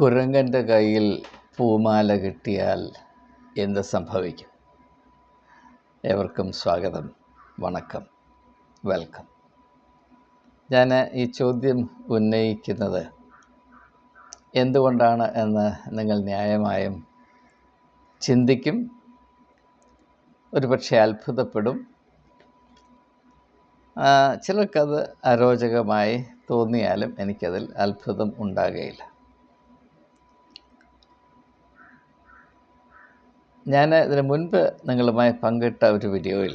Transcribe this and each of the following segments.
കുരങ്ങന്റെ കയ്യിൽ പൂമാല കിട്ടിയാൽ എന്ത് സംഭവിക്കും? ഏവർക്കും സ്വാഗതം വണക്കം വെൽക്കം. ഞാൻ ഈ ചോദ്യം ഉന്നയിക്കുന്നത് എന്തുകൊണ്ടാണ് എന്ന് നിങ്ങൾ ന്യായമായും ചിന്തിക്കും ഒരുപക്ഷെ അത്ഭുതപ്പെടും. ചിലർക്കത് അരോചകമായി തോന്നിയാലും എനിക്കതിൽ അത്ഭുതം ഉണ്ടാകുകയില്ല ഞാൻ ഇതിന് മുൻപ് നിങ്ങളുമായി പങ്കിട്ട ഒരു വീഡിയോയിൽ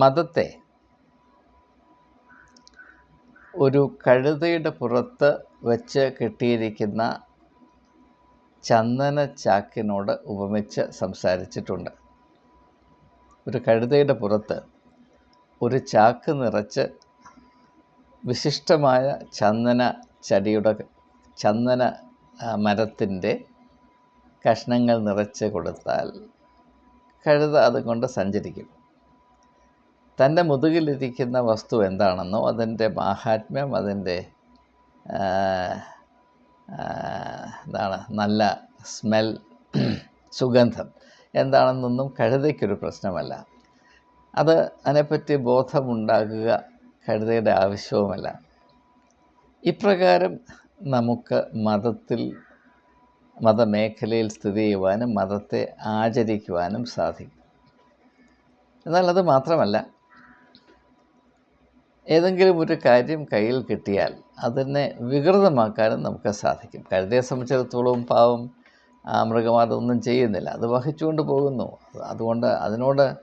മതത്തെ ഒരു കഴുതയുടെ പുറത്ത് വെച്ച് കെട്ടിയിരിക്കുന്ന ചന്ദന ചാക്കിനോട് ഉപമിച്ച് സംസാരിച്ചിട്ടുണ്ട്. ഒരു കഴുതയുടെ പുറത്ത് ഒരു ചാക്ക് നിറച്ച് വിശിഷ്ടമായ ചന്ദന ചടിയുടെ ചന്ദന മരത്തിന്റെ കഷ്ണങ്ങൾ നിറച്ച് കൊടുത്താൽ കഴുത അതുകൊണ്ട് സഞ്ചരിക്കും. തന്റെ മുതുകിലിരിക്കുന്ന വസ്തു എന്താണെന്നോ അതിന്റെ മാഹാത്മ്യം അതിന്റെ എന്താണ് നല്ല സ്മെൽ സുഗന്ധം എന്താണെന്നൊന്നും കഴുതയ്ക്കൊരു പ്രശ്നമല്ല. അത് അതിനെപ്പറ്റി ബോധമുണ്ടാകുക കഴുതയുടെ ആവശ്യവുമല്ല. ഇപ്രകാരം നമുക്ക് മതത്തിൽ മതമേഖലയിൽ സ്ഥിതി ചെയ്യുവാനും മതത്തെ ആചരിക്കുവാനും സാധിക്കും. എന്നാൽ അത് മാത്രമല്ല ഏതെങ്കിലും ഒരു കാര്യം കയ്യിൽ കിട്ടിയാൽ അതിനെ വികൃതമാക്കാനും നമുക്ക് സാധിക്കും. കഴുതയെ സംബന്ധിച്ചിടത്തോളം പാവം ആ മൃഗം അതൊന്നും ചെയ്യുന്നില്ല. അത് വഹിച്ചുകൊണ്ട് പോകുന്നു. അതുകൊണ്ട് അതിനോട്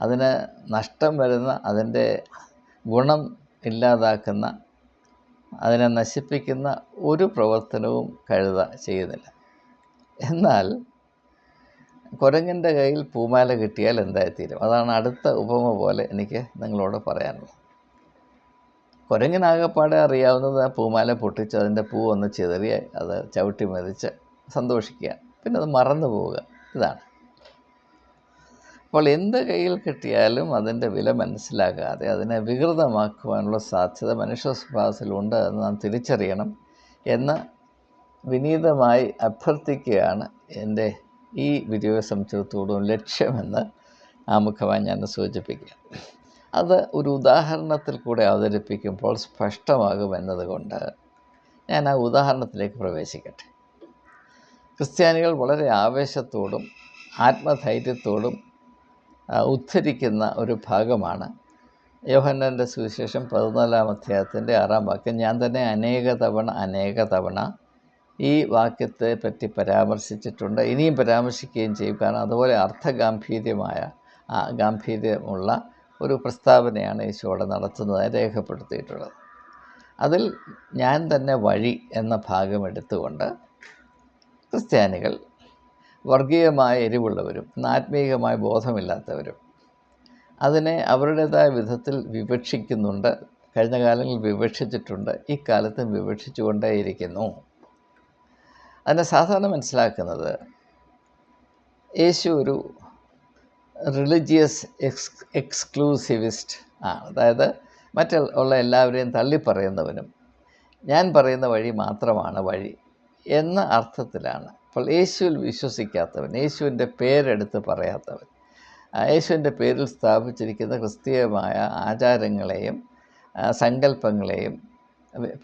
അതിന് നഷ്ടം വരുന്ന അതിന്റെ ഗുണം ഇല്ലാതാക്കുന്ന അതിനെ നശിപ്പിക്കുന്ന ഒരു പ്രവർത്തനവും കഴുത ചെയ്യുന്നില്ല. എന്നാൽ കുരങ്ങന്റെ കയ്യിൽ പൂമാല കിട്ടിയാൽ എന്തായിത്തീരും അതാണ് അടുത്ത ഉപമ പോലെ എനിക്ക് നിങ്ങളോട് പറയാനുള്ളത്. കുരങ്ങനാകപ്പാടെ അറിയാവുന്നത് ആ പൂമാല പൊട്ടിച്ച് അതിന്റെ പൂ ഒന്ന് ചിതറി അത് ചവിട്ടി മെതിച്ച് സന്തോഷിക്കുക. പിന്നെ അത് മറന്നു പോവുക. ഇതാണ്. അപ്പോൾ എന്ത് കയ്യിൽ കിട്ടിയാലും അതിന്റെ വില മനസ്സിലാകാതെ അതിനെ വികൃതമാക്കുവാനുള്ള സാധ്യത മനുഷ്യ സ്വഭാവത്തിലുണ്ട് എന്ന് നാം തിരിച്ചറിയണം എന്ന് വിനീതമായി അഭ്യർത്ഥിക്കുകയാണ് എന്റെ ഈ വീഡിയോയെ സംബന്ധിച്ചിടത്തോളം ലക്ഷ്യമെന്ന് ആമുഖമായി ഞാൻ സൂചിപ്പിക്കുക. അത് ഒരു ഉദാഹരണത്തിൽ കൂടെ അവതരിപ്പിക്കുമ്പോൾ സ്പഷ്ടമാകുമെന്നതുകൊണ്ട് ഞാൻ ആ ഉദാഹരണത്തിലേക്ക് പ്രവേശിക്കട്ടെ. ക്രിസ്ത്യാനികൾ വളരെ ആവേശത്തോടും ആത്മധൈര്യത്തോടും ഉദ്ധരിക്കുന്ന ഒരു ഭാഗമാണ്. യോഹന്നന്റെ സുവിശേഷം പതിനാലാം അധ്യായത്തിന്റെ ആറാം വാക്യം ഞാൻ തന്നെ അനേക തവണ അനേക തവണ ഈ വാക്യത്തെ പറ്റി പരാമർശിച്ചിട്ടുണ്ട്. ഇനിയും പരാമർശിക്കുകയും ചെയ്യും. കാരണം അതുപോലെ അർത്ഥഗാംഭീര്യമായ ഗാംഭീര്യമുള്ള ഒരു പ്രസ്താവനയാണ് ഈശോടെ നടത്തുന്നതായി രേഖപ്പെടുത്തിയിട്ടുള്ളത്. അതിൽ ഞാൻ തന്നെ വഴി എന്ന ഭാഗം എടുത്തുകൊണ്ട് ക്രിസ്ത്യാനികൾ വർഗീയമായ എരിവുള്ളവരും ആത്മീയമായ ബോധമില്ലാത്തവരും അതിനെ അവരുടേതായ വിധത്തിൽ വിവക്ഷിക്കുന്നുണ്ട്. കഴിഞ്ഞ കാലങ്ങളിൽ വിവക്ഷിച്ചിട്ടുണ്ട് ഇക്കാലത്തും വിവക്ഷിച്ചുകൊണ്ടേയിരിക്കുന്നു. അതിനെ സാധാരണ മനസ്സിലാക്കുന്നത് യേശു ഒരു റിലിജിയസ് എക്സ് എക്സ്ക്ലൂസിവിസ്റ്റ് ആണ് അതായത് മറ്റുള്ള എല്ലാവരെയും തള്ളിപ്പറയുന്നവനും ഞാൻ പറയുന്ന വഴി മാത്രമാണ് വഴി എന്ന അർത്ഥത്തിലാണ്. അപ്പോൾ യേശുവിൽ വിശ്വസിക്കാത്തവൻ യേശുവിന്റെ പേരെടുത്ത് പറയാത്തവൻ യേശുവിന്റെ പേരിൽ സ്ഥാപിച്ചിരിക്കുന്ന ക്രിസ്തീയമായ ആചാരങ്ങളെയും സങ്കല്പങ്ങളെയും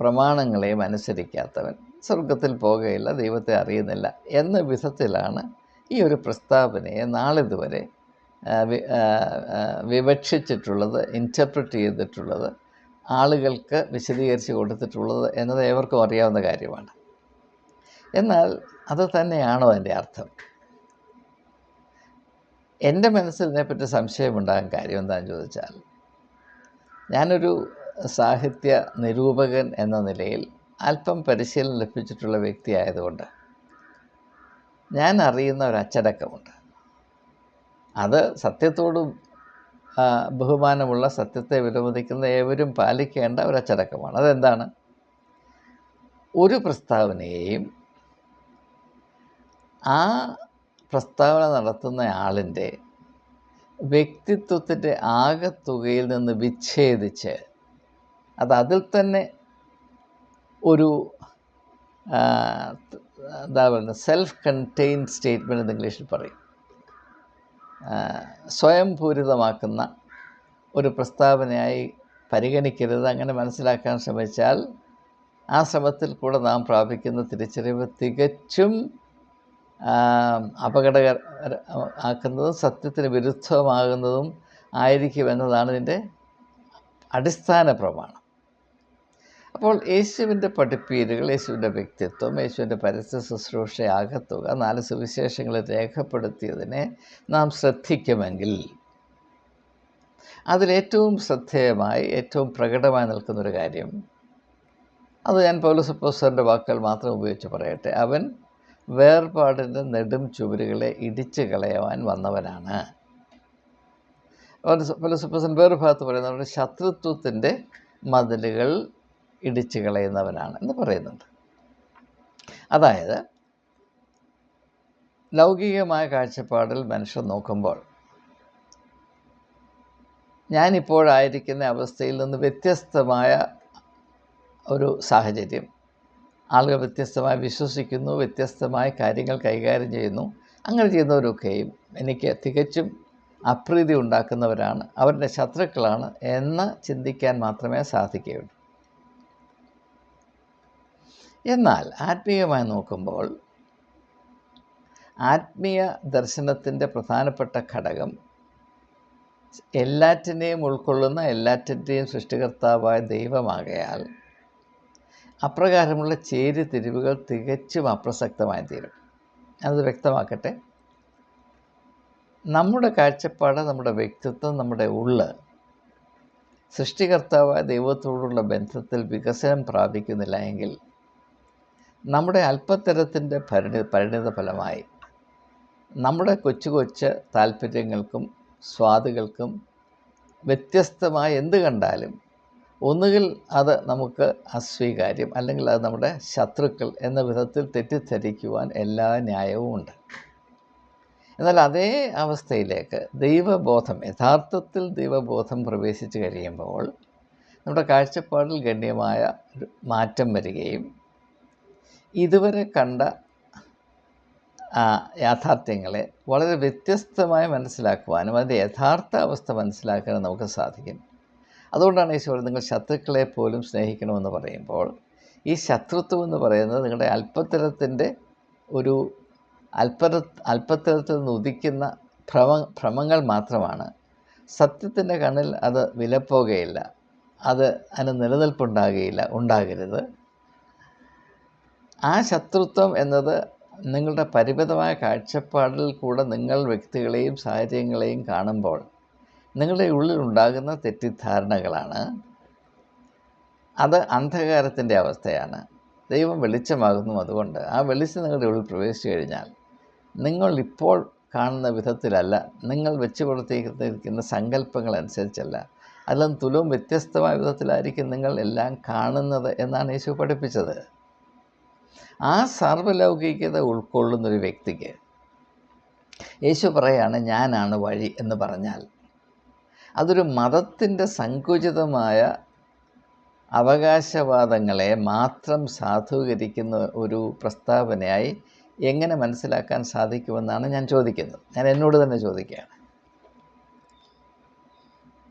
പ്രമാണങ്ങളെയും അനുസരിക്കാത്തവൻ സ്വർഗത്തിൽ പോകുകയില്ല ദൈവത്തെ അറിയുന്നില്ല എന്ന വിധത്തിലാണ് ഈ ഒരു പ്രസ്താവനയെ നാളിതുവരെ വിവക്ഷിച്ചിട്ടുള്ളത് ഇന്റർപ്രറ്റ് ചെയ്തിട്ടുള്ളത് ആളുകൾക്ക് വിശദീകരിച്ച് കൊടുത്തിട്ടുള്ളത് എന്നത് ഏവർക്കും അറിയാവുന്ന കാര്യമാണ്. എന്നാൽ അത് തന്നെയാണോ അതിന്റെ അർത്ഥം? എന്റെ മനസ്സിൽ ഇതിനെപ്പറ്റി സംശയമുണ്ടാകാൻ കാര്യം എന്താണെന്ന് ചോദിച്ചാൽ ഞാനൊരു സാഹിത്യ നിരൂപകൻ എന്ന നിലയിൽ അല്പം പരിശീലനം ലഭിച്ചിട്ടുള്ള വ്യക്തി ആയതുകൊണ്ട് ഞാൻ അറിയുന്ന ഒരു അച്ചടക്കമുണ്ട്. അത് സത്യത്തോടും ബഹുമാനമുള്ള സത്യത്തെ വിലമതിക്കുന്ന ഏവരും പാലിക്കേണ്ട ഒരു അച്ചടക്കമാണ്. അതെന്താണ്? ഒരു പ്രസ്താവനയെയും ആ പ്രസ്താവന നടത്തുന്ന ആളിന്റെ വ്യക്തിത്വത്തിന്റെ ആകത്തുകയിൽ നിന്ന് വിച്ഛേദിച്ച് അത് അതിൽ തന്നെ ഒരു എന്താ പറയുന്നത് സെൽഫ് കണ്ടെയ്ൻഡ് സ്റ്റേറ്റ്മെന്റ് എന്ന് ഇംഗ്ലീഷിൽ പറയും. സ്വയം പൂരിതമാക്കുന്ന ഒരു പ്രസ്താവനയായി പരിഗണിക്കരുത്. അങ്ങനെ മനസ്സിലാക്കാൻ ശ്രമിച്ചാൽ ആ ശ്രമത്തിൽ കൂടെ നാം പ്രാപിക്കുന്ന തിരിച്ചറിവ് തികച്ചും അപകടക ആക്കുന്നതും സത്യത്തിന് വിരുദ്ധമാകുന്നതും ആയിരിക്കുമെന്നതാണ് ഇതിന്റെ അടിസ്ഥാന പ്രമാണം. അപ്പോൾ യേശുവിന്റെ പഠിപ്പീരുകൾ യേശുവിന്റെ വ്യക്തിത്വം യേശുവിന്റെ പരസ്യ ശുശ്രൂഷ ആകത്തുക നാല് സുവിശേഷങ്ങളെ രേഖപ്പെടുത്തിയതിനെ നാം ശ്രദ്ധിക്കുമെങ്കിൽ അതിലേറ്റവും ശ്രദ്ധേയമായി ഏറ്റവും പ്രകടമായി നിൽക്കുന്നൊരു കാര്യം അത് ഞാൻ പൗലസപ്പോസറിന്റെ വാക്കുകൾ മാത്രം ഉപയോഗിച്ച് പറയട്ടെ. അവൻ വേർപാടിന്റെ നെടും ചുവരുകളെ ഇടിച്ചു കളയുവാൻ വന്നവനാണ്. പൗലസപ്പോസൻ വേറൊരു ഭാഗത്ത് പറയുന്നത് ശത്രുത്വത്തിന്റെ മതിലുകൾ ഇടിച്ചു കളയുന്നവനാണ് എന്ന് പറയുന്നുണ്ട്. അതായത് ലൗകികമായ കാഴ്ചപ്പാടിൽ മനുഷ്യൻ നോക്കുമ്പോൾ ഞാനിപ്പോഴായിരിക്കുന്ന അവസ്ഥയിൽ നിന്ന് വ്യത്യസ്തമായ ഒരു സാഹചര്യം. ആളുകൾ വ്യത്യസ്തമായി വിശ്വസിക്കുന്നു വ്യത്യസ്തമായ കാര്യങ്ങൾ കൈകാര്യം ചെയ്യുന്നു അങ്ങനെ ചെയ്യുന്നവരൊക്കെയും എനിക്ക് തികച്ചും അപ്രീതി ഉണ്ടാക്കുന്നവരാണ് അവരുടെ ശത്രുക്കളാണ് എന്ന് ചിന്തിക്കാൻ മാത്രമേ സാധിക്കുകയുള്ളൂ. എന്നാൽ ആത്മീയമായി നോക്കുമ്പോൾ ആത്മീയ ദർശനത്തിന്റെ പ്രധാനപ്പെട്ട ഘടകം എല്ലാറ്റിനെയും ഉൾക്കൊള്ളുന്ന എല്ലാറ്റിന്റെയും സൃഷ്ടികർത്താവായ ദൈവമാകയാൽ അപ്രകാരമുള്ള ചേരിതിരിവുകൾ തികച്ചും അപ്രസക്തമായി തീരും. അത് വ്യക്തമാക്കട്ടെ? നമ്മുടെ കാഴ്ചപ്പാട് നമ്മുടെ വ്യക്തിത്വം നമ്മുടെ ഉള്ള് സൃഷ്ടികർത്താവായ ദൈവത്തോടുള്ള ബന്ധത്തിൽ വികസനം പ്രാപിക്കുന്നില്ല എങ്കിൽ നമ്മുടെ അല്പത്തരത്തിന്റെ പരിണി പരിണിത ഫലമായി നമ്മുടെ കൊച്ചു കൊച്ച് താല്പര്യങ്ങൾക്കും സ്വാദുകൾക്കും വ്യത്യസ്തമായി എന്ത് കണ്ടാലും ഒന്നുകിൽ അത് നമുക്ക് അസ്വീകാര്യം അല്ലെങ്കിൽ അത് നമ്മുടെ ശത്രുക്കൾ എന്ന വിധത്തിൽ തെറ്റിദ്ധരിക്കുവാൻ എല്ലാ ന്യായവും ഉണ്ട്. എന്നാൽ അതേ അവസ്ഥയിലേക്ക് ദൈവബോധം യഥാർത്ഥത്തിൽ ദൈവബോധം പ്രവേശിച്ച് കഴിയുമ്പോൾ നമ്മുടെ കാഴ്ചപ്പാടിൽ ഗണ്യമായ മാറ്റം വരികയും ഇതുവരെ കണ്ട യാഥാർത്ഥ്യങ്ങളെ വളരെ വ്യത്യസ്തമായി മനസ്സിലാക്കുവാനും അതിന്റെ യഥാർത്ഥ അവസ്ഥ മനസ്സിലാക്കാനും നമുക്ക് സാധിക്കും. അതുകൊണ്ടാണ് ഈശോ നിങ്ങൾ ശത്രുക്കളെ പോലും സ്നേഹിക്കണമെന്ന് പറയുമ്പോൾ ഈ ശത്രുത്വം എന്ന് പറയുന്നത് നിങ്ങളുടെ അല്പത്തരത്തിന്റെ ഒരു അല്പത അല്പത്തരത്തിൽ നിന്ന് ഉദിക്കുന്ന ഭ്രമ ഭ്രമങ്ങൾ മാത്രമാണ്. സത്യത്തിന്റെ കണ്ണിൽ അത് വിലപ്പോകുകയില്ല അത് അതിന് നിലനിൽപ്പുണ്ടാകുകയില്ല ഉണ്ടാകരുത്. ആ ശത്രുത്വം എന്നത് നിങ്ങളുടെ പരിമിതമായ കാഴ്ചപ്പാടിൽ കൂടെ നിങ്ങൾ വ്യക്തികളെയും സാഹചര്യങ്ങളെയും കാണുമ്പോൾ നിങ്ങളുടെ ഉള്ളിൽ ഉണ്ടാകുന്ന തെറ്റിദ്ധാരണകളാണ്. അത് അന്ധകാരത്തിന്റെ അവസ്ഥയാണ്. ദൈവം വെളിച്ചമാകുന്നു അതുകൊണ്ട് ആ വെളിച്ചം നിങ്ങളുടെ ഉള്ളിൽ പ്രവേശിച്ചു കഴിഞ്ഞാൽ നിങ്ങൾ ഇപ്പോൾ കാണുന്ന വിധത്തിലല്ല നിങ്ങൾ വെച്ച് പുറത്തേക്കുന്ന സങ്കല്പങ്ങൾ അനുസരിച്ചല്ല അല്ലെങ്കിൽ തുലവും വ്യത്യസ്തമായ വിധത്തിലായിരിക്കും നിങ്ങൾ എല്ലാം കാണുന്നത് എന്നാണ് യേശു പഠിപ്പിച്ചത്. ആ സർവലൗകികത ഉൾക്കൊള്ളുന്നൊരു വ്യക്തിക്ക് യേശു പറയാണ് ഞാനാണ് വഴി എന്ന് പറഞ്ഞാൽ അതൊരു മതത്തിന്റെ സങ്കുചിതമായ അവകാശവാദങ്ങളെ മാത്രം സാധൂകരിക്കുന്ന ഒരു പ്രസ്താവനയായി എങ്ങനെ മനസ്സിലാക്കാൻ സാധിക്കുമെന്നാണ് ഞാൻ ചോദിക്കുന്നത്. ഞാൻ എന്നോട് തന്നെ ചോദിക്കുകയാണ്.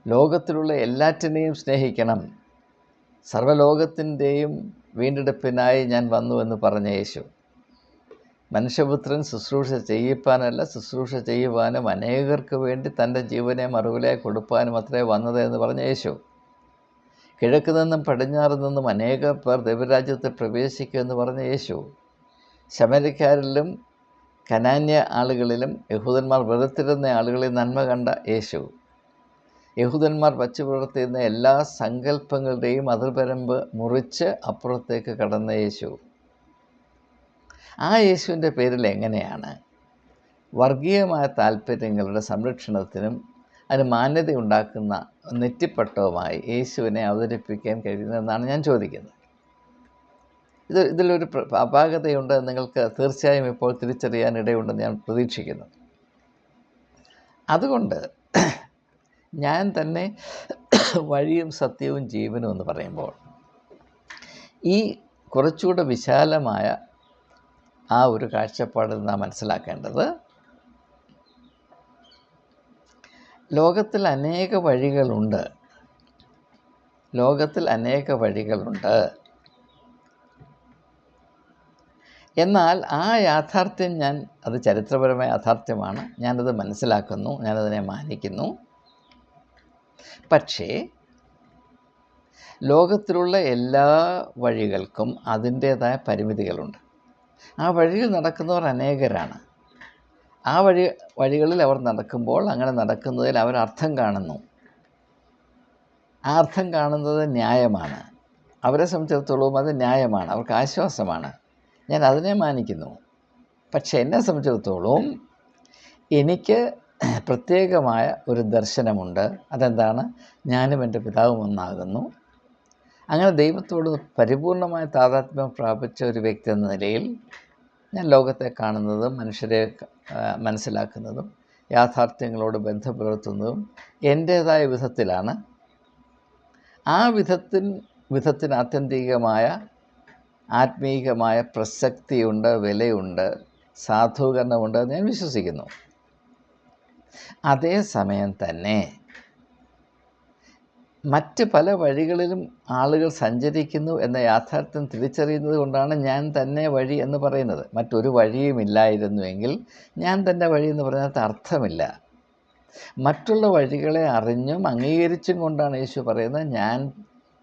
ലോകത്തിലുള്ള എല്ലാറ്റിനെയും സ്നേഹിക്കണം. സർവലോകത്തിന്റെയും വീണ്ടെടുപ്പിനായി ഞാൻ വന്നു എന്ന് പറഞ്ഞ യേശു. മനുഷ്യപുത്രൻ ശുശ്രൂഷ ചെയ്യിപ്പാനല്ല ശുശ്രൂഷ ചെയ്യുവാനും അനേകർക്ക് വേണ്ടി തന്റെ ജീവനെ മറുവിലായി കൊടുപ്പാനും അത്രേ വന്നത് എന്ന് പറഞ്ഞ യേശു. കിഴക്ക് നിന്നും പടിഞ്ഞാറ് നിന്നും അനേക പേർ ദൈവരാജ്യത്തിൽ പ്രവേശിക്കുമെന്ന് പറഞ്ഞ യേശു. ശമരിക്കാരിലും കനാന്യ ആളുകളിലും യഹൂദന്മാർ വെറുത്തിരുന്ന ആളുകളിൽ നന്മ കണ്ട യേശു. യഹൂദന്മാർ വച്ച് പുലർത്തിയിരുന്ന എല്ലാ സങ്കല്പങ്ങളുടെയും അതിർപരമ്പ് മുറിച്ച് അപ്പുറത്തേക്ക് കടന്ന യേശു. ആ യേശുവിന്റെ പേരിൽ എങ്ങനെയാണ്? വർഗീയമായ താല്പര്യങ്ങളുടെ സംരക്ഷണത്തിനും അതിന് മാന്യത ഉണ്ടാക്കുന്ന നെറ്റിപ്പട്ടവുമായി യേശുവിനെ അവതരിപ്പിക്കാൻ കഴിയുന്നതെന്നാണ് ഞാൻ ചോദിക്കുന്നത്. ഇത് ഇതിലൊരു അപാകതയുണ്ട് നിങ്ങൾക്ക് തീർച്ചയായും ഇപ്പോൾ തിരിച്ചറിയാൻ ഇടയുണ്ടെന്ന് ഞാൻ പ്രതീക്ഷിക്കുന്നു. അതുകൊണ്ട് ഞാൻ തന്നെ വഴിയും സത്യവും ജീവനും എന്ന് പറയുമ്പോൾ ഈ കുറച്ചുകൂടെ വിശാലമായ ആ ഒരു കാഴ്ചപ്പാടിൽ നാം മനസ്സിലാക്കേണ്ടത് ലോകത്തിൽ അനേക വഴികളുണ്ട്. ലോകത്തിൽ അനേക വഴികളുണ്ട്. എന്നാൽ ആ യാഥാർത്ഥ്യം ഞാൻ അത് ചരിത്രപരമായ യാഥാർത്ഥ്യമാണ്. ഞാനത് മനസ്സിലാക്കുന്നു ഞാനതിനെ മാനിക്കുന്നു. പക്ഷേ ലോകത്തിലുള്ള എല്ലാ വഴികൾക്കും അതിന്റേതായ പരിമിതികളുണ്ട്. ആ വഴിയിൽ നടക്കുന്നവർ അനേകരാണ്. ആ വഴി വഴികളിൽ അവർ നടക്കുമ്പോൾ അങ്ങനെ നടക്കുന്നതിൽ അവർ അർത്ഥം കാണുന്നു. ആ അർത്ഥം കാണുന്നത് ന്യായമാണ്. അവരെ സംബന്ധിച്ചിടത്തോളം അത് ന്യായമാണ്. അവർക്ക് ആശ്വാസമാണ്. ഞാൻ അതിനെ മാനിക്കുന്നു. പക്ഷേ എന്നെ സംബന്ധിച്ചിടത്തോളം എനിക്ക് പ്രത്യേകമായ ഒരു ദർശനമുണ്ട്. അതെന്താണ്? ഞാനും എന്റെ പിതാവും ഒന്നാകുന്നു. അങ്ങനെ ദൈവത്തോട് പരിപൂർണമായ താതാത്മ്യം പ്രാപിച്ച ഒരു വ്യക്തി എന്ന നിലയിൽ ഞാൻ ലോകത്തെ കാണുന്നതും മനുഷ്യരെ മനസ്സിലാക്കുന്നതും യാഥാർത്ഥ്യങ്ങളോട് ബന്ധം പുലർത്തുന്നതും എന്റേതായ വിധത്തിലാണ്. ആ വിധത്തിൽ വിധത്തിന് ആത്യന്തികമായ ആത്മീകമായ പ്രസക്തിയുണ്ട് വിലയുണ്ട് സാധൂകരണമുണ്ട് എന്ന് ഞാൻ വിശ്വസിക്കുന്നു. അതേസമയം തന്നെ മറ്റ് പല വഴികളിലും ആളുകൾ സഞ്ചരിക്കുന്നു എന്ന യാഥാർത്ഥ്യം തിരിച്ചറിയുന്നത് കൊണ്ടാണ് ഞാൻ തന്നെ വഴി എന്ന് പറയുന്നത്. മറ്റൊരു വഴിയും ഇല്ലായിരുന്നുവെങ്കിൽ ഞാൻ തന്നെ വഴി എന്ന് പറയുന്നത് അർത്ഥമില്ല. മറ്റുള്ള വഴികളെ അറിഞ്ഞും അംഗീകരിച്ചും കൊണ്ടാണ് യേശു പറയുന്നത് ഞാൻ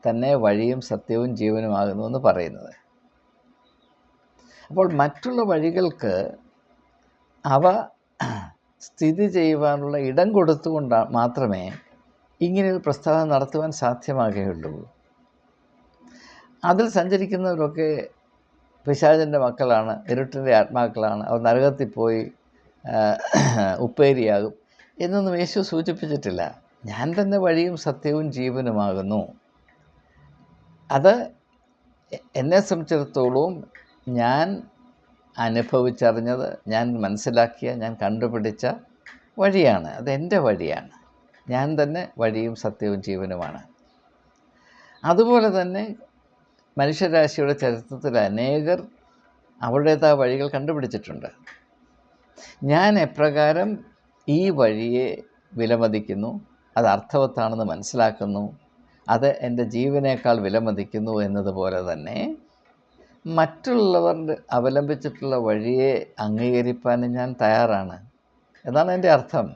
തന്നെ വഴിയും സത്യവും ജീവനുമാകുന്നു എന്ന് പറയുന്നത്. അപ്പോൾ മറ്റുള്ള വഴികൾക്ക് അവ സ്ഥിതി ചെയ്യുവാനുള്ള ഇടം കൊടുത്തുകൊണ്ട് മാത്രമേ ഇങ്ങനെയൊരു പ്രസ്താവന നടത്തുവാൻ സാധ്യമാകുകയുള്ളൂ. അതിൽ സഞ്ചരിക്കുന്നവരൊക്കെ പിശാചിന്റെ മക്കളാണ് ഇരുട്ടിന്റെ ആത്മാക്കളാണ്. അവർ നരകത്തിൽ പോയി ഉപ്പേരിയാകും എന്നൊന്നും യേശു സൂചിപ്പിച്ചിട്ടില്ല. ഞാൻ തന്നെ വഴിയും സത്യവും ജീവനുമാകുന്നു. അത് എന്നെ സംബന്ധിച്ചിടത്തോളം ഞാൻ അനുഭവിച്ചറിഞ്ഞത് ഞാൻ മനസ്സിലാക്കിയ ഞാൻ കണ്ടുപിടിച്ച വഴിയാണ്. അതെന്റെ വഴിയാണ്. ഞാൻ തന്നെ വഴിയും സത്യവും ജീവനുമാണ്. അതുപോലെ തന്നെ മനുഷ്യരാശിയുടെ ചരിത്രത്തിൽ അനേകർ അവരുടേതായ വഴികൾ കണ്ടുപിടിച്ചിട്ടുണ്ട്. ഞാൻ എപ്രകാരം ഈ വഴിയെ വിലമതിക്കുന്നു അത് അർത്ഥവത്താണെന്ന് മനസ്സിലാക്കുന്നു അത് എന്റെ ജീവനേക്കാൾ വിലമതിക്കുന്നു എന്നതുപോലെ തന്നെ മറ്റുള്ളവർ അവലംബിച്ചിട്ടുള്ള വഴിയെ അംഗീകരിപ്പാൻ ഞാൻ തയ്യാറാണ്. എന്നാണ് എന്റെ അർത്ഥം.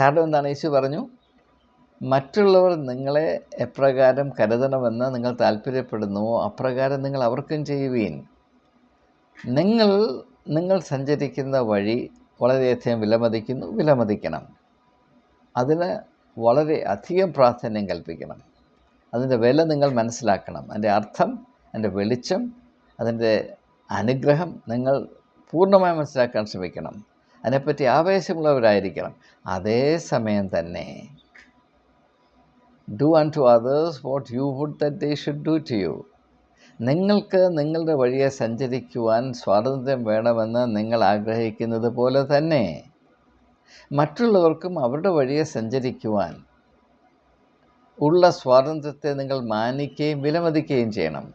കാരണം എന്താണ്? യേശു പറഞ്ഞു മറ്റുള്ളവർ നിങ്ങളെ എപ്രകാരം കരുതണമെന്ന് നിങ്ങൾ താല്പര്യപ്പെടുന്നുവോ അപ്രകാരം നിങ്ങൾ അവർക്കും ചെയ്യുവീൻ. നിങ്ങൾ നിങ്ങൾ സഞ്ചരിക്കുന്ന വഴി വളരെയധികം വിലമതിക്കുന്നു വിലമതിക്കണം. അതിന് വളരെ അധികം പ്രാധാന്യം കൽപ്പിക്കണം. അതിന്റെ വില നിങ്ങൾ മനസ്സിലാക്കണം. അതിന്റെ അർത്ഥം അതിന്റെ വെളിച്ചം അതിന്റെ അനുഗ്രഹം നിങ്ങൾ പൂർണമായി മനസ്സിലാക്കാൻ ശ്രമിക്കണം. അതിനെപ്പറ്റി ആവേശമുള്ളവരായിരിക്കണം. അതേസമയം തന്നെ do unto others what you would that they should do to you നിങ്ങൾക്ക് നിങ്ങളുടെ വഴിയെ സഞ്ചരിക്കുവാൻ സ്വാതന്ത്ര്യം വേണമെന്ന് നിങ്ങൾ ആഗ്രഹിക്കുന്നത് പോലെ തന്നെ മറ്റുള്ളവർക്കും അവരുടെ വഴിയെ സഞ്ചരിക്കുവാൻ ഉള്ള സ്വാതന്ത്ര്യത്തെ നിങ്ങൾ മാനിക്കുകയും വിലമതിക്കുകയും ചെയ്യണം.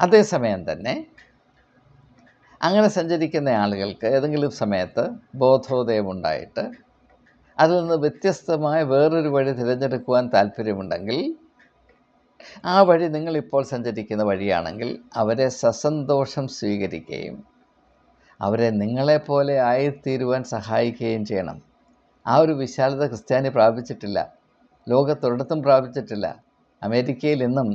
അതേസമയം തന്നെ അങ്ങനെ സഞ്ചരിക്കുന്ന ആളുകൾക്ക് ഏതെങ്കിലും സമയത്ത് ബോധോദയമുണ്ടായിട്ട് അതിൽ നിന്ന് വ്യത്യസ്തമായ വേറൊരു വഴി തിരഞ്ഞെടുക്കുവാൻ താല്പര്യമുണ്ടെങ്കിൽ ആ വഴി നിങ്ങളിപ്പോൾ സഞ്ചരിക്കുന്ന വഴിയാണെങ്കിൽ അവരെ സസന്തോഷം സ്വീകരിക്കുകയും അവരെ നിങ്ങളെപ്പോലെ ആയിത്തീരുവാൻ സഹായിക്കുകയും ചെയ്യണം. ആ ഒരു വിശാലത ക്രിസ്ത്യാനി പ്രാപിച്ചിട്ടില്ല. ലോകത്തൊരിടത്തും പ്രാപിച്ചിട്ടില്ല. അമേരിക്കയിൽ ഇന്നും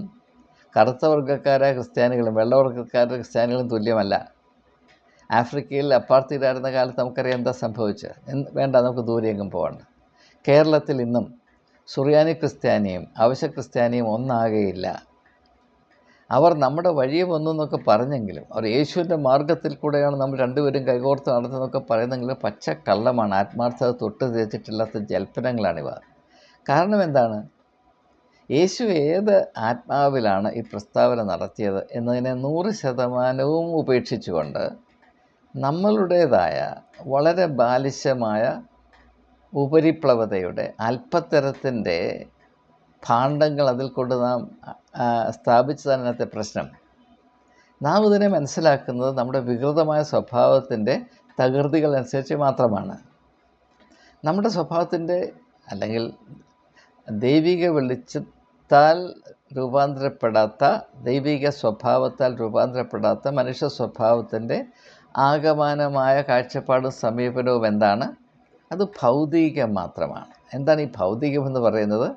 കറുത്ത വർഗക്കാരായ ക്രിസ്ത്യാനികളും വെള്ളവർഗക്കാരായ ക്രിസ്ത്യാനികളും തുല്യമല്ല. ആഫ്രിക്കയിൽ അപ്പാർത്തിയിലായിരുന്ന കാലത്ത് നമുക്കറിയാം എന്താ സംഭവിച്ചത്. വേണ്ട നമുക്ക് ദൂരെയെങ്കിലും പോകണ്ട കേരളത്തിൽ ഇന്നും സുറിയാനി ക്രിസ്ത്യാനിയും അവശ്യ ക്രിസ്ത്യാനിയും ഒന്നാകെയില്ല. അവർ നമ്മുടെ വഴിയെ വന്നു എന്നൊക്കെ പറഞ്ഞെങ്കിലും അവർ യേശുവിന്റെ മാർഗത്തിൽ കൂടെയാണ് നമ്മൾ രണ്ടുപേരും കൈകോർത്ത് നടത്തുന്നതൊക്കെ പറയുന്നെങ്കിലും പച്ച കള്ളമാണ് ആത്മാർത്ഥത തൊട്ട് തേച്ചിട്ടില്ലാത്ത ജൽപ്പനങ്ങളാണിവ. കാരണം എന്താണ്? യേശു ഏത് ആത്മാവിലാണ് ഈ പ്രസ്താവന നടത്തിയത് എന്നതിനെ നൂറ് ശതമാനവും ഉപേക്ഷിച്ചുകൊണ്ട് നമ്മളുടേതായ വളരെ ബാലിശമായ ഉപരിപ്ലവതയുടെ അല്പത്തരത്തിന്റെ ഭാണ്ഡങ്ങൾ അതിൽ കൊണ്ട് നാം അതിനകത്തെ പ്രശ്നം. നാം ഇതിനെ മനസ്സിലാക്കുന്നത് നമ്മുടെ വികൃതമായ സ്വഭാവത്തിന്റെ തകൃതികൾ അനുസരിച്ച് മാത്രമാണ്. നമ്മുടെ സ്വഭാവത്തിന്റെ അല്ലെങ്കിൽ ദൈവിക വെളിച്ചത്താൽ രൂപാന്തരപ്പെടാത്ത ദൈവിക സ്വഭാവത്താൽ രൂപാന്തരപ്പെടാത്ത മനുഷ്യ സ്വഭാവത്തിന്റെ ആകമാനമായ കാഴ്ചപ്പാടും സമീപനവും എന്താണ്? അത് ഭൗതികം മാത്രമാണ്. എന്താണ് ഈ ഭൗതികമെന്ന് പറയുന്നത്?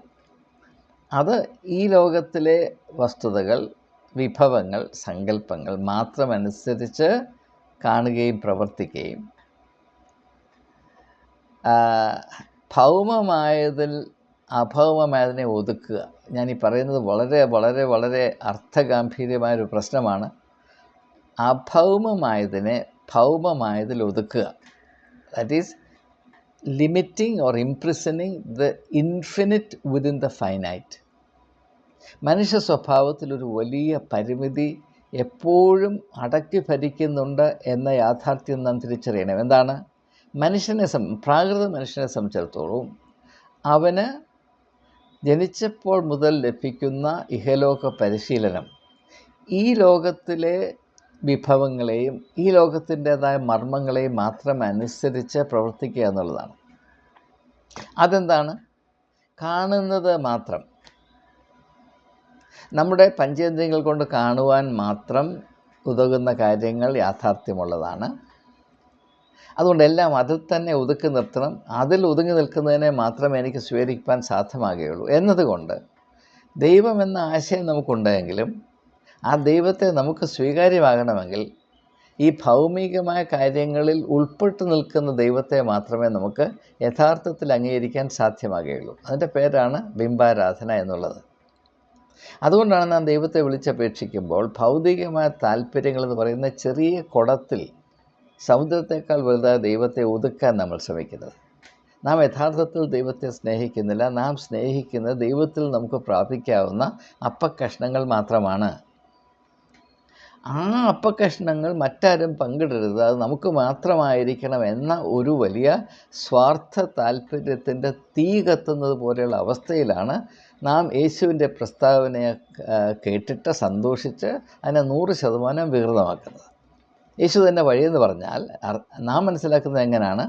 അത് ഈ ലോകത്തിലെ വസ്തുതകൾ വിഭവങ്ങൾ സങ്കല്പങ്ങൾ മാത്രമനുസരിച്ച് കാണുകയും പ്രവർത്തിക്കുകയും ഭൗമമായതിൽ അഭൗമമായതിനെ ഒതുക്കുക. ഞാൻ ഈ പറയുന്നത് വളരെ വളരെ വളരെ അർത്ഥഗാംഭീര്യമായൊരു പ്രശ്നമാണ്. അഭൗമമായതിനെ ഭൗമമായതിൽ ഒതുക്കുക. That is limiting or imprisoning the infinite within the finite മനുഷ്യ സ്വഭാവത്തിലൊരു വലിയ പരിമിതി എപ്പോഴും അടക്കി ഭരിക്കുന്നുണ്ട് എന്ന യാഥാർത്ഥ്യം നാം തിരിച്ചറിയണം. എന്താണ്? മനുഷ്യനെ സം പ്രാകൃത മനുഷ്യനെ സംബന്ധിച്ചിടത്തോളം അവന് ജനിച്ചപ്പോൾ മുതൽ ലഭിക്കുന്ന ഇഹലോക പരിശീലനം. ഈ ലോകത്തിലെ വിഭവങ്ങളെയും ഈ ലോകത്തിന്റേതായ മർമ്മങ്ങളെയും മാത്രം അനുസരിച്ച് പ്രവർത്തിക്കുക എന്നുള്ളതാണ്. അതെന്താണ്? കാണുന്നത് മാത്രം. നമ്മുടെ പഞ്ചേന്ദ്രിയങ്ങൾ കൊണ്ട് കാണുവാൻ മാത്രം ഉതകുന്ന കാര്യങ്ങൾ യാഥാർത്ഥ്യമുള്ളതാണ്. അതുകൊണ്ട് എല്ലാം അതിൽ തന്നെ ഒതുക്കി നിർത്തണം. അതിൽ ഒതുങ്ങി നിൽക്കുന്നതിനെ മാത്രമേ എനിക്ക് സ്വീകരിക്കാൻ സാധ്യമാകുകയുള്ളൂ. എന്നതുകൊണ്ട് ദൈവം എന്ന ആശയം നമുക്കുണ്ടെങ്കിലും ആ ദൈവത്തെ നമുക്ക് സ്വീകാര്യമാകണമെങ്കിൽ ഈ ഭൗമികമായ കാര്യങ്ങളിൽ ഉൾപ്പെട്ടു നിൽക്കുന്ന ദൈവത്തെ മാത്രമേ നമുക്ക് യഥാർത്ഥത്തിൽ അംഗീകരിക്കാൻ സാധ്യമാകുകയുള്ളൂ. അതിന്റെ പേരാണ് ബിംബാരാധന എന്നുള്ളത്. അതുകൊണ്ടാണ് നാം ദൈവത്തെ വിളിച്ചപേക്ഷിക്കുമ്പോൾ ഭൗതികമായ താല്പര്യങ്ങൾ എന്ന് പറയുന്ന ചെറിയ കുടത്തിൽ സമുദ്രത്തെക്കാൾ വലുതായ ദൈവത്തെ ഒതുക്കാൻ നമ്മൾ ശ്രമിക്കുന്നത്. നാം യഥാർത്ഥത്തിൽ ദൈവത്തെ സ്നേഹിക്കുന്നില്ല. നാം സ്നേഹിക്കുന്ന ദൈവത്തിൽ നമുക്ക് പ്രാപിക്കാവുന്ന അപ്പക്കഷ്ണങ്ങൾ മാത്രമാണ്. ആ അപ്പക്കഷ്ണങ്ങൾ മറ്റാരും പങ്കിടരുത്. അത് നമുക്ക് മാത്രമായിരിക്കണം എന്ന ഒരു വലിയ സ്വാർത്ഥ താല്പര്യത്തിന്റെ തീ കത്തുന്നത് പോലെയുള്ള അവസ്ഥയിലാണ് നാം യേശുവിന്റെ പ്രസ്താവനയെ കേട്ടിട്ട് സന്തോഷിച്ച് അതിനെ നൂറ് ശതമാനം വികൃതമാക്കുന്നത്. യേശു തന്നെ വഴിയെന്ന് പറഞ്ഞാൽ നാം മനസ്സിലാക്കുന്നത് എങ്ങനെയാണ്?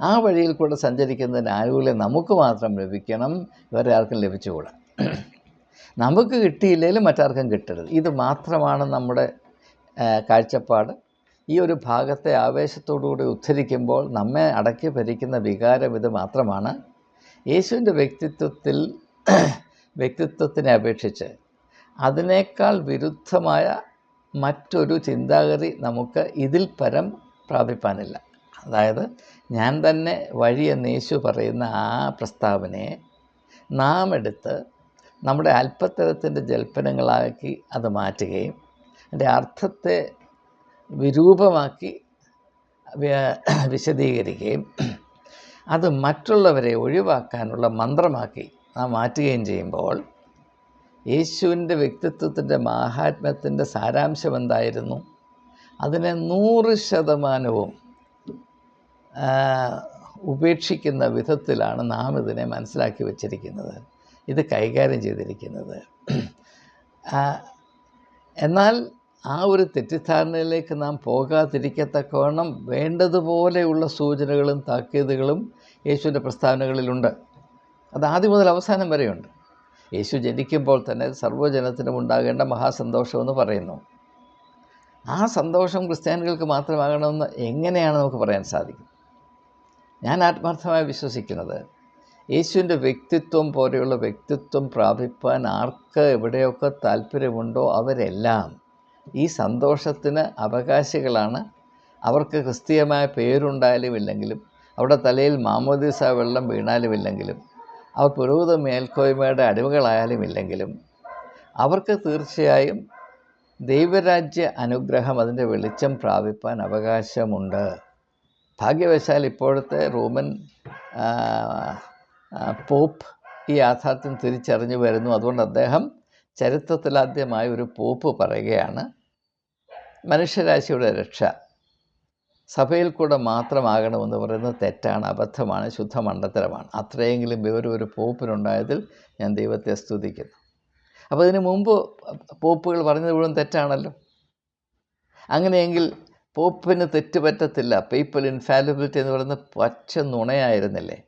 ആ വഴിയിൽ കൂടെ സഞ്ചരിക്കുന്നതിന് ആനുകൂല്യം നമുക്ക് മാത്രം ലഭിക്കണം വേറെ ആർക്കും ലഭിച്ചുകൂടാ. നമുക്ക് കിട്ടിയില്ലെങ്കിലും മറ്റാർക്കും കിട്ടരുത്. ഇത് മാത്രമാണ് നമ്മുടെ കാഴ്ചപ്പാട്. ഈ ഒരു ഭാഗത്തെ ആവേശത്തോടുകൂടി ഉദ്ധരിക്കുമ്പോൾ നമ്മെ അടക്കി ഭരിക്കുന്ന വികാരം ഇത് മാത്രമാണ്. യേശുവിന്റെ വ്യക്തിത്വത്തിൽ വ്യക്തിത്വത്തിനെ അപേക്ഷിച്ച് അതിനേക്കാൾ വിരുദ്ധമായ മറ്റൊരു ചിന്താഗതി നമുക്ക് ഇതിൽ പരം പ്രാപിപ്പാനില്ല. അതായത് ഞാൻ തന്നെ വഴി എന്ന് യേശു പറയുന്ന ആ പ്രസ്താവനയെ നാം എടുത്ത് നമ്മുടെ അല്പത്തരത്തിന്റെ ജൽപ്പനങ്ങളാക്കി അത് മാറ്റുകയും അതിന്റെ അർത്ഥത്തെ വിരൂപമാക്കി വിശദീകരിക്കുകയും അത് മറ്റുള്ളവരെ ഒഴിവാക്കാനുള്ള മന്ത്രമാക്കി നാം മാറ്റുകയും ചെയ്യുമ്പോൾ യേശുവിന്റെ വ്യക്തിത്വത്തിന്റെ മാഹാത്മ്യത്തിന്റെ സാരാംശം എന്തായിരുന്നു അതിനെ നൂറ് ശതമാനവും ഉപേക്ഷിക്കുന്ന വിധത്തിലാണ് നാം ഇതിനെ മനസ്സിലാക്കി വച്ചിരിക്കുന്നത്. ഇത് കൈകാര്യം ചെയ്തിരിക്കുന്നത്. എന്നാൽ ആ ഒരു തെറ്റിദ്ധാരണയിലേക്ക് നാം പോകാതിരിക്കത്തക്കവണ്ണം വേണ്ടതുപോലെയുള്ള സൂചനകളും താക്കീതുകളും യേശുവിന്റെ പ്രസ്താവനകളിലുണ്ട്. അത് ആദ്യം മുതൽ അവസാനം വരെയുണ്ട്. യേശു ജനിക്കുമ്പോൾ തന്നെ സർവജനത്തിനും ഉണ്ടാകേണ്ട മഹാസന്തോഷമെന്ന് പറയുന്നു. ആ സന്തോഷം ക്രിസ്ത്യാനികൾക്ക് മാത്രമാകണമെന്ന് എങ്ങനെയാണ് നമുക്ക് പറയാൻ സാധിക്കും? ഞാൻ ആത്മാർത്ഥമായി വിശ്വസിക്കുന്നത് യേശുവിന്റെ വ്യക്തിത്വം പോലെയുള്ള വ്യക്തിത്വം പ്രാപിപ്പാൻ ആർക്ക് എവിടെയൊക്കെ താല്പര്യമുണ്ടോ അവരെല്ലാം ഈ സന്തോഷത്തിന് അവകാശികളാണ്. അവർക്ക് ക്രിസ്തീയമായ പേരുണ്ടായാലും ഇല്ലെങ്കിലും അവിടെ തലയിൽ മാമോദീസ വെള്ളം വീണാലും ഇല്ലെങ്കിലും അവർ പുരോഹിത മേൽക്കോയ്മയുടെ അടിമകളായാലും ഇല്ലെങ്കിലും അവർക്ക് തീർച്ചയായും ദൈവരാജ്യ അനുഗ്രഹം അതിന്റെ വെളിച്ചം പ്രാപിപ്പാൻ അവകാശമുണ്ട്. ഭാഗ്യവശാൽ ഇപ്പോഴത്തെ റോമൻ പോപ്പ് ഈ യാഥാർത്ഥ്യം തിരിച്ചറിഞ്ഞു വരുന്നു. അതുകൊണ്ട് അദ്ദേഹം ചരിത്രത്തിലാദ്യമായി ഒരു പോപ്പ് പറയുകയാണ്. മനുഷ്യരാശിയുടെ രക്ഷ. സഭയിൽ കൂടെ മാത്രമാകണമെന്ന് പറയുന്നത് തെറ്റാണ് അബദ്ധമാണ് ശുദ്ധ മണ്ടത്തരമാണ് അത്രയെങ്കിലും വിവരം ഒരു പോപ്പിനുണ്ടായതിൽ ഞാൻ ദൈവത്തെ സ്തുതിക്കുന്നു. അപ്പോൾ ഇതിനു മുമ്പ് പോപ്പുകൾ പറഞ്ഞത് മുഴുവൻ തെറ്റാണല്ലോ. അങ്ങനെയെങ്കിൽ പോപ്പിന് തെറ്റ് പറ്റത്തില്ല. പേപ്പൽ ഇൻഫാലിബിലിറ്റി എന്ന് പറയുന്നത് പച്ച നുണയായിരുന്നില്ലേ?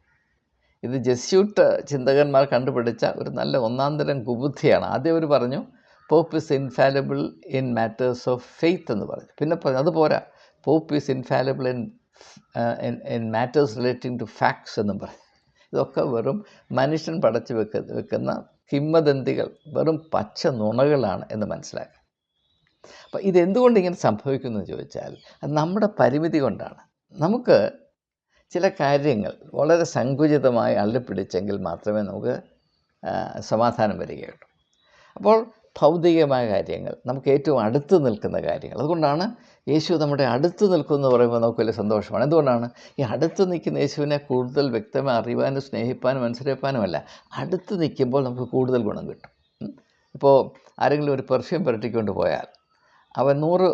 ഇത് ജസ്യൂട്ട് ചിന്തകന്മാർ കണ്ടുപിടിച്ച ഒരു നല്ല ഒന്നാന്തരം കുബുദ്ധിയാണ്. ആദ്യം അവർ പറഞ്ഞു pope is infallible in matters of faith എന്ന് പറഞ്ഞു. പിന്നെ പറഞ്ഞു അത് പോരാ. Pope is infallible in in matters relating to facts എന്നും പറയും. ഇതൊക്കെ വെറും മനുഷ്യൻ പടച്ചു വെക്ക വെക്കുന്ന കിംവദന്തികൾ വെറും പച്ച നുണകളാണ് എന്ന് മനസ്സിലാക്കുക. അപ്പം ഇതെന്തുകൊണ്ട് ഇങ്ങനെ സംഭവിക്കുന്നു എന്ന് ചോദിച്ചാൽ അത് നമ്മുടെ പരിമിതി കൊണ്ടാണ്. നമുക്ക് ചില കാര്യങ്ങൾ വളരെ സങ്കുചിതമായി അള്ളിപ്പിടിച്ചെങ്കിൽ മാത്രമേ നമുക്ക് സമാധാനം വരികയുള്ളൂ. അപ്പോൾ ഭൗതികമായ കാര്യങ്ങൾ നമുക്ക് ഏറ്റവും അടുത്ത് നിൽക്കുന്ന കാര്യങ്ങൾ അതുകൊണ്ടാണ് യേശു നമ്മുടെ അടുത്ത് നിൽക്കുമെന്ന് പറയുമ്പോൾ നമുക്ക് വലിയ സന്തോഷമാണ്. എന്തുകൊണ്ടാണ്? ഈ അടുത്ത് നിൽക്കുന്ന യേശുവിനെ കൂടുതൽ വ്യക്തമായി അറിയുവാനും സ്നേഹിപ്പാനും മനസ്സിലാക്കാനുമല്ല അടുത്ത് നിൽക്കുമ്പോൾ നമുക്ക് കൂടുതൽ ഗുണം കിട്ടും. ഇപ്പോൾ ആരെങ്കിലും ഒരു പെർഫ്യൂം പുരട്ടിക്കൊണ്ട് പോയാൽ അവൻ നൂറ്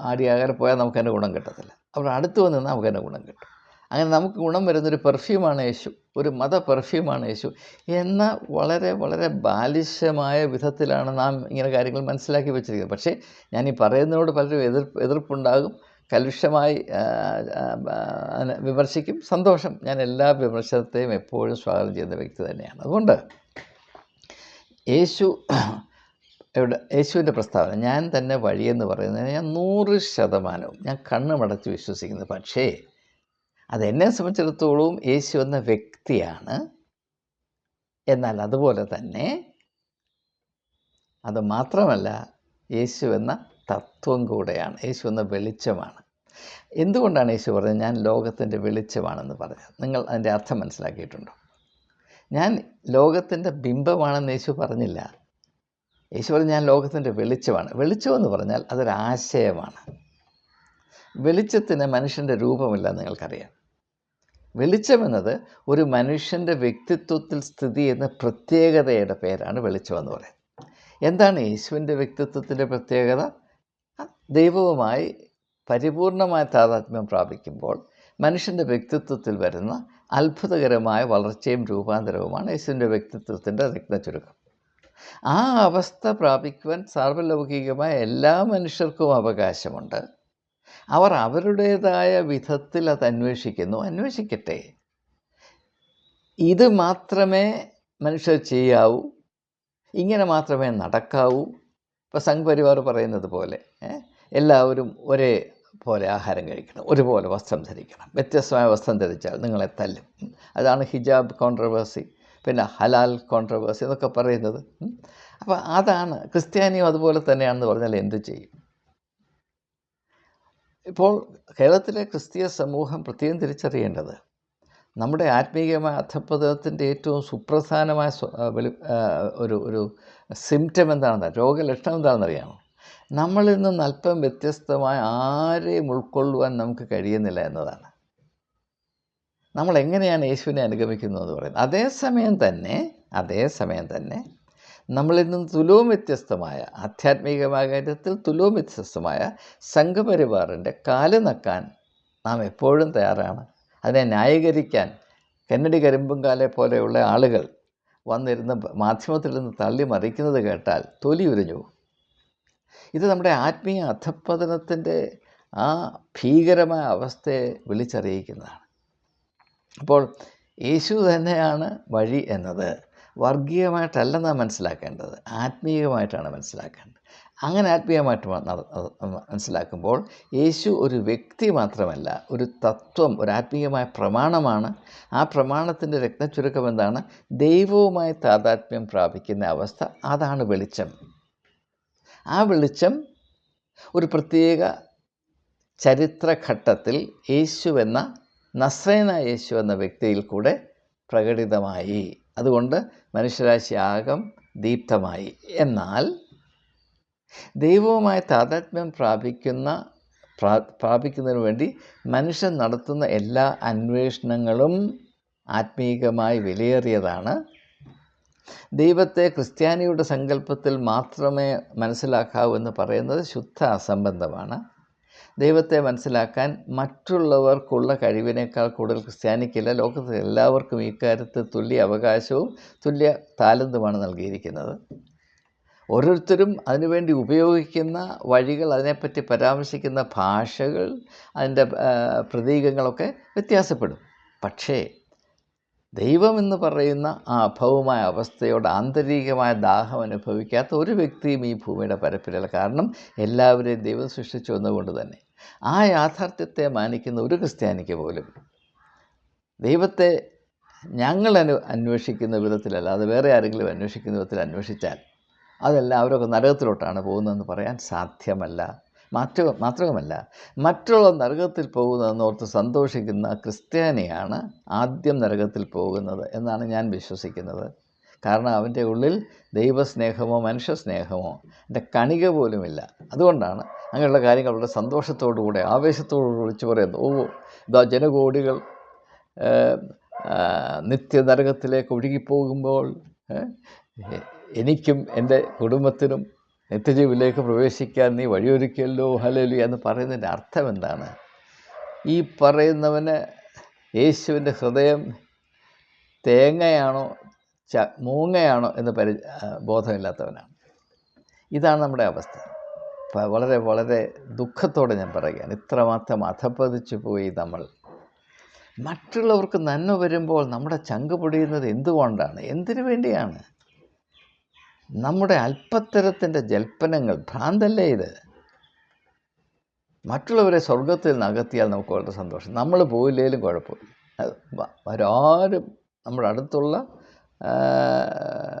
ആടി അകലെ പോയാൽ നമുക്കതിന്റെ ഗുണം കിട്ടത്തില്ല. അപ്പോൾ അടുത്ത് വന്ന് നിന്നാൽ നമുക്ക് അതിന്റെ ഗുണം കിട്ടും. അങ്ങനെ നമുക്ക് ഗുണം വരുന്നൊരു പെർഫ്യൂമാണ് യേശു. ഒരു മത പെർഫ്യൂമാണ് യേശു. എന്ന വളരെ വളരെ ബാലിശമായ വിധത്തിലാണ് നാം ഇങ്ങനെ കാര്യങ്ങൾ മനസ്സിലാക്കി വെച്ചിരിക്കുന്നത്. പക്ഷേ ഞാൻ ഈ പറയുന്നതിനോട് പലരും എതിർപ്പ് എതിർപ്പുണ്ടാകും. കലുഷമായി വിമർശിക്കും. സന്തോഷം. ഞാൻ എല്ലാ വിമർശനത്തെയും എപ്പോഴും സ്വാഗതം ചെയ്യുന്ന വ്യക്തി തന്നെയാണ്. അതുകൊണ്ട് യേശു എവിടെ യേശുവിന്റെ പ്രസ്താവന ഞാൻ തന്നെ വഴിയെന്ന് പറയുന്നതിന് ഞാൻ നൂറ് ശതമാനവും ഞാൻ കണ്ണുമടച്ച് വിശ്വസിക്കുന്നു. പക്ഷേ അതെന്നെ സംബന്ധിച്ചിടത്തോളം യേശു എന്ന വ്യക്തിയാണ്. എന്നാൽ അതുപോലെ തന്നെ അത് മാത്രമല്ല യേശു എന്ന തത്വം കൂടെയാണ് യേശു എന്ന വെളിച്ചമാണ്. എന്തുകൊണ്ടാണ് യേശു പറഞ്ഞത് ഞാൻ ലോകത്തിന്റെ വെളിച്ചമാണെന്ന് പറഞ്ഞത്? നിങ്ങൾ അതിന്റെ അർത്ഥം മനസ്സിലാക്കിയിട്ടുണ്ടോ? ഞാൻ ലോകത്തിന്റെ ബിംബമാണെന്ന് യേശു പറഞ്ഞില്ല. യേശു പറഞ്ഞു ഞാൻ ലോകത്തിന്റെ വെളിച്ചമാണ്. വെളിച്ചം എന്ന് പറഞ്ഞാൽ അതൊരാശയമാണ്. വെളിച്ചത്തിന് മനുഷ്യന്റെ രൂപമില്ല നിങ്ങൾക്കറിയാം. വെളിച്ചമെന്നത് ഒരു മനുഷ്യന്റെ വ്യക്തിത്വത്തിൽ സ്ഥിതി ചെയ്യുന്ന പ്രത്യേകതയുടെ പേരാണ് വെളിച്ചം എന്ന് പറയുന്നത്. എന്താണ് യേശുവിന്റെ വ്യക്തിത്വത്തിന്റെ പ്രത്യേകത? ദൈവവുമായി പരിപൂർണമായ താതാത്മ്യം പ്രാപിക്കുമ്പോൾ മനുഷ്യന്റെ വ്യക്തിത്വത്തിൽ വരുന്ന അത്ഭുതകരമായ വളർച്ചയും രൂപാന്തരവുമാണ് യേശുവിന്റെ വ്യക്തിത്വത്തിന്റെ രത്നച്ചുരുക്കം ആ അവസ്ഥ പ്രാപിക്കുവാൻ സാർവലൗകികമായ എല്ലാ മനുഷ്യർക്കും അവകാശമുണ്ട്. അവർ അവരുടേതായ വിധത്തിൽ അത് അന്വേഷിക്കുന്നു. അന്വേഷിക്കട്ടെ. ഇത് മാത്രമേ മനുഷ്യർ ചെയ്യാവൂ. ഇങ്ങനെ മാത്രമേ നടക്കാവൂ. ഇപ്പോൾ സംഘപരിവാർ പറയുന്നത് പോലെ എല്ലാവരും ഒരേ പോലെ ആഹാരം കഴിക്കണം ഒരുപോലെ വസ്ത്രം ധരിക്കണം. വ്യത്യസ്തമായ വസ്ത്രം ധരിച്ചാൽ നിങ്ങളെ തല്ലും. അതാണ് ഹിജാബ് കോൺട്രവേഴ്സി പിന്നെ ഹലാൽ കോൺട്രവേഴ്സി എന്നൊക്കെ പറയുന്നത്. അപ്പോൾ അതാണ് ക്രിസ്ത്യാനിയും അതുപോലെ തന്നെയാണെന്ന് പറഞ്ഞാൽ എന്ത് ചെയ്യും? ഇപ്പോൾ കേരളത്തിലെ ക്രിസ്തീയ സമൂഹം പ്രത്യേകം തിരിച്ചറിയേണ്ടത് നമ്മുടെ ആത്മീയമായ അധപ്പതനത്തിന്റെ ഏറ്റവും സുപ്രധാനമായ ഒരു ഒരു സിംറ്റം എന്താണെന്ന് രോഗലക്ഷണം എന്താണെന്നറിയാമോ? നമ്മളിൽ നിന്ന് അല്പം വ്യത്യസ്തമായ ആരെയും ഉൾക്കൊള്ളുവാൻ നമുക്ക് കഴിയുന്നില്ല എന്നതാണ്. നമ്മൾ എങ്ങനെയാണ് യേശുവിനെ അനുഗമിക്കുന്നത് എന്ന് പറയുന്നത് അതേസമയം തന്നെ അതേസമയം തന്നെ നമ്മളിൽ നിന്ന് തുലവും വ്യത്യസ്തമായ ആധ്യാത്മികമായ കാര്യത്തിൽ തുലവും വ്യത്യസ്തമായ സംഘപരിവാറിന്റെ കാൽ നക്കാൻ നാം എപ്പോഴും തയ്യാറാണ്. അതിനെ ന്യായീകരിക്കാൻ കന്നഡി കരിമ്പുംകാലെ പോലെയുള്ള ആളുകൾ വന്നിരുന്ന് മാധ്യമത്തിൽ നിന്ന് തള്ളി മറിക്കുന്നത് കേട്ടാൽ തൊലി ഉരിഞ്ഞു. ഇത് നമ്മുടെ ആത്മീയ അധപ്പതനത്തിന്റെ ആ ഭീകരമായ അവസ്ഥയെ വിളിച്ചറിയിക്കുന്നതാണ്. അപ്പോൾ യേശു തന്നെയാണ് വഴി എന്നത്. വർഗീയമായിട്ടല്ല നാം മനസ്സിലാക്കേണ്ടത്. ആത്മീയമായിട്ടാണ് മനസ്സിലാക്കേണ്ടത്. അങ്ങനെ ആത്മീയമായിട്ട് മനസ്സിലാക്കുമ്പോൾ യേശു ഒരു വ്യക്തി മാത്രമല്ല ഒരു തത്വം ഒരു ആത്മീയമായ പ്രമാണമാണ്. ആ പ്രമാണത്തിന്റെ രക്തചുരുക്കം എന്താണ്? ദൈവവുമായി താതാത്മ്യം പ്രാപിക്കുന്ന അവസ്ഥ. അതാണ് വെളിച്ചം. ആ വെളിച്ചം ഒരു പ്രത്യേക ചരിത്രഘട്ടത്തിൽ യേശു എന്ന നസ്രേന യേശു എന്ന വ്യക്തിയിൽ കൂടെ പ്രകടിതമായി. അതുകൊണ്ട് മനുഷ്യരാശി ആകം ദീപ്തമായി. എന്നാൽ ദൈവവുമായി താതാത്മ്യം പ്രാപിക്കുന്ന പ്രാ പ്രാപിക്കുന്നതിന് വേണ്ടി മനുഷ്യൻ നടത്തുന്ന എല്ലാ അന്വേഷണങ്ങളും ആത്മീകമായി വിലയേറിയതാണ്. ദൈവത്തെ ക്രിസ്ത്യാനിയുടെ സങ്കല്പത്തിൽ മാത്രമേ മനസ്സിലാക്കാവൂ എന്ന് പറയുന്നത് ശുദ്ധ അസംബന്ധമാണ്. ദൈവത്തെ മനസ്സിലാക്കാൻ മറ്റുള്ളവർക്കുള്ള കഴിവിനേക്കാൾ കൂടുതൽ ക്രിസ്ത്യാനിക്കില്ല. ലോകത്തിൽ എല്ലാവർക്കും ഈ കാര്യത്തിൽ തുല്യ അവകാശവും തുല്യ താലന്തുമാണ് നൽകിയിരിക്കുന്നത്. ഓരോരുത്തരും അതിനുവേണ്ടി ഉപയോഗിക്കുന്ന വഴികൾ അതിനെപ്പറ്റി പരാമർശിക്കുന്ന ഭാഷകൾ അതിന്റെ പ്രതീകങ്ങളൊക്കെ വ്യത്യാസപ്പെടും. പക്ഷേ ദൈവം എന്ന് പറയുന്ന ആ അഭവമായ അവസ്ഥയോട് ആന്തരികമായ ദാഹം അനുഭവിക്കാത്ത ഒരു വ്യക്തിയും ഈ ഭൂമിയുടെ പരപ്പിലല്ല. കാരണം എല്ലാവരെയും ദൈവം സൃഷ്ടിച്ചു വന്നുകൊണ്ട് തന്നെ. ആ യാഥാർത്ഥ്യത്തെ മാനിക്കുന്ന ഒരു ക്രിസ്ത്യാനിക്ക് പോലും ദൈവത്തെ ഞങ്ങൾ അനു അന്വേഷിക്കുന്ന വിധത്തിലല്ല അത് വേറെ ആരെങ്കിലും അന്വേഷിക്കുന്ന വിധത്തിൽ അന്വേഷിച്ചാൽ അതെല്ലാവരൊക്കെ നരകത്തിലോട്ടാണ് പോകുന്നതെന്ന് പറയാൻ സാധ്യമല്ല. മാറ്റ മാത്രവുമല്ല മറ്റുള്ള നരകത്തിൽ പോകുന്നതെന്ന് ഓർത്ത് സന്തോഷിക്കുന്ന ക്രിസ്ത്യാനിയാണ് ആദ്യം നരകത്തിൽ പോകുന്നത് എന്നാണ് ഞാൻ വിശ്വസിക്കുന്നത്. കാരണം അവന്റെ ഉള്ളിൽ ദൈവസ്നേഹമോ മനുഷ്യസ്നേഹമോ എന്റെ കണിക പോലുമില്ല. അതുകൊണ്ടാണ് അങ്ങനെയുള്ള കാര്യങ്ങൾ വളരെ സന്തോഷത്തോടുകൂടെ ആവേശത്തോടുകൂടി വിളിച്ചു പറയുന്നത്. ഓ ഇതാ ജനകോടികൾ നിത്യനരകത്തിലേക്ക് ഒഴുകിപ്പോകുമ്പോൾ എനിക്കും എന്റെ കുടുംബത്തിനും നിത്യജീവിലേക്ക് പ്രവേശിക്കാൻ നീ വഴിയൊരുക്കിയല്ലോ ഹലലു എന്ന് പറയുന്നതിന്റെ അർത്ഥം എന്താണ്? ഈ പറയുന്നവന് യേശുവിന്റെ ഹൃദയം തേങ്ങയാണോ ച മൂങ്ങയാണോ എന്ന് പരി ബോധമില്ലാത്തവനാണ്. ഇതാണ് നമ്മുടെ അവസ്ഥ. വളരെ വളരെ ദുഃഖത്തോടെ ഞാൻ പറയുകയാണ്. ഇത്രമാത്രം അധപ്പതിച്ചു പോയി നമ്മൾ. മറ്റുള്ളവർക്ക് നന്മ വരുമ്പോൾ നമ്മുടെ ചങ്ക് പൊടിയുന്നത് എന്തുകൊണ്ടാണ്? എന്തിനു വേണ്ടിയാണ്? നമ്മുടെ അല്പത്തരത്തിന്റെ ജൽപ്പനങ്ങൾ ഭ്രാന്തല്ലേ ഇത്? മറ്റുള്ളവരെ സ്വർഗത്തിൽ നിന്ന് അകത്തിയാൽ നമുക്ക് വളരെ സന്തോഷം. നമ്മൾ പോയില്ലേലും കുഴപ്പമില്ല. അത് വ- നമ്മുടെ അടുത്തുള്ള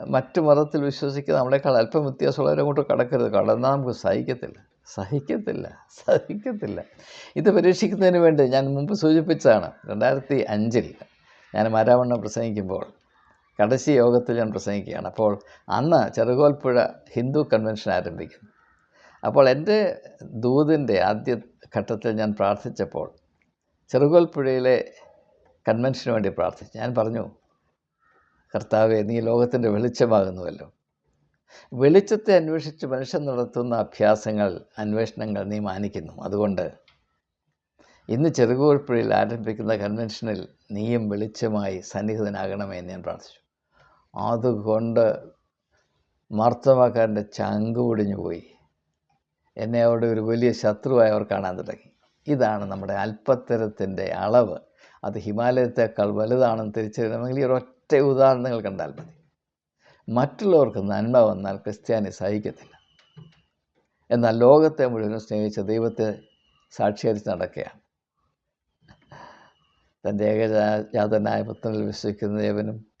മറ്റു മതത്തിൽ വിശ്വസിക്കുന്ന നമ്മളെക്കാൾ അല്പം വ്യത്യാസമുള്ളവരെ അങ്ങോട്ട് കടക്കരുത്. കടന്നാൽ നമുക്ക് സഹിക്കത്തില്ല. സഹിക്കത്തില്ല. സഹിക്കത്തില്ല. ഇത് പരീക്ഷിക്കുന്നതിന് വേണ്ടി ഞാൻ മുമ്പ് സൂചിപ്പിച്ചതാണ്. രണ്ടായിരത്തി അഞ്ചിൽ ഞാൻ മാരാവണ്ണം പ്രസംഗിക്കുമ്പോൾ കടശി യോഗത്തിൽ ഞാൻ പ്രസംഗിക്കുകയാണ്. അപ്പോൾ അന്ന് ചെറുകോൽപ്പുഴ ഹിന്ദു കൺവെൻഷൻ ആരംഭിക്കുന്നു അപ്പോൾ എന്റെ ദൂതിന്റെ ആദ്യ ഘട്ടത്തിൽ ഞാൻ പ്രാർത്ഥിച്ചപ്പോൾ ചെറുകോൽപ്പുഴയിലെ കൺവെൻഷന് വേണ്ടി പ്രാർത്ഥിച്ചു. ഞാൻ പറഞ്ഞു കർത്താവെ നീ ലോകത്തിന്റെ വെളിച്ചമാകുന്നുവല്ലോ. വെളിച്ചത്തെ അന്വേഷിച്ച് മനുഷ്യൻ നടത്തുന്ന അഭ്യാസങ്ങൾ അന്വേഷണങ്ങൾ നീ മാനിക്കുന്നു. അതുകൊണ്ട് ഇന്ന് ചെറുകോൽപ്പുഴയിൽ ആരംഭിക്കുന്ന കൺവെൻഷനിൽ നീയും വെളിച്ചമായി സന്നിഹിതനാകണമേ എന്ന് ഞാൻ പ്രാർത്ഥിച്ചു. അതുകൊണ്ട് മാർത്തമാക്കാരന്റെ ചങ്ക് പൊടിഞ്ഞു പോയി. എന്നെ അവിടെ ഒരു വലിയ ശത്രുവായി അവർ കാണാൻ തുടങ്ങി. ഇതാണ് നമ്മുടെ അല്പത്തരത്തിന്റെ അളവ്. അത് ഹിമാലയത്തേക്കാൾ വലുതാണെന്ന് തിരിച്ചറിയണമെങ്കിൽ ഈ ഒരൊറ്റ ഉദാഹരണങ്ങൾ കണ്ടാൽ മതി. മറ്റുള്ളവർക്ക് നന്മ വന്നാൽ ക്രിസ്ത്യാനി സഹിക്കത്തില്ല. എന്നാൽ ലോകത്തെ മുഴുവനും സ്നേഹിച്ച ദൈവത്തെ സാക്ഷീകരിച്ച് നടക്കുകയാണ്. തന്റെ ഏകജാതനായ പുത്രനിൽ വിശ്വസിക്കുന്ന ഏവനും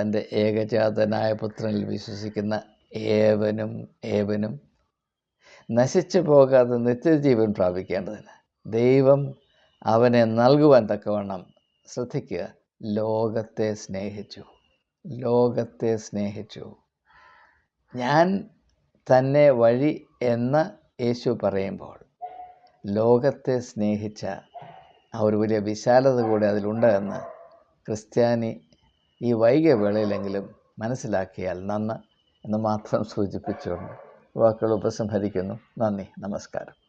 തന്റെ ഏകജാതനായ പുത്രനിൽ വിശ്വസിക്കുന്ന ഏവനും ഏവനും നശിച്ചു പോകാതെ നിത്യജീവൻ പ്രാപിക്കേണ്ടതിന് ദൈവം അവനെ നൽകുവാൻ തക്കവണ്ണം ശ്രദ്ധിക്കുക. ലോകത്തെ സ്നേഹിച്ചു. ലോകത്തെ സ്നേഹിച്ചു. ഞാൻ തന്നെ വഴി എന്ന് യേശു പറയുമ്പോൾ ലോകത്തെ സ്നേഹിച്ച ആ ഒരു വലിയ വിശാലത കൂടെ അതിലുണ്ട് എന്ന് ക്രിസ്ത്യാനി ഈ വൈകിയ വേളയിലെങ്കിലും മനസ്സിലാക്കിയാൽ നന്ന് എന്ന് മാത്രം സൂചിപ്പിച്ചുകൊണ്ട് വാക്കുകൾ ഉപസംഹരിക്കുന്നു. നന്ദി നമസ്കാരം.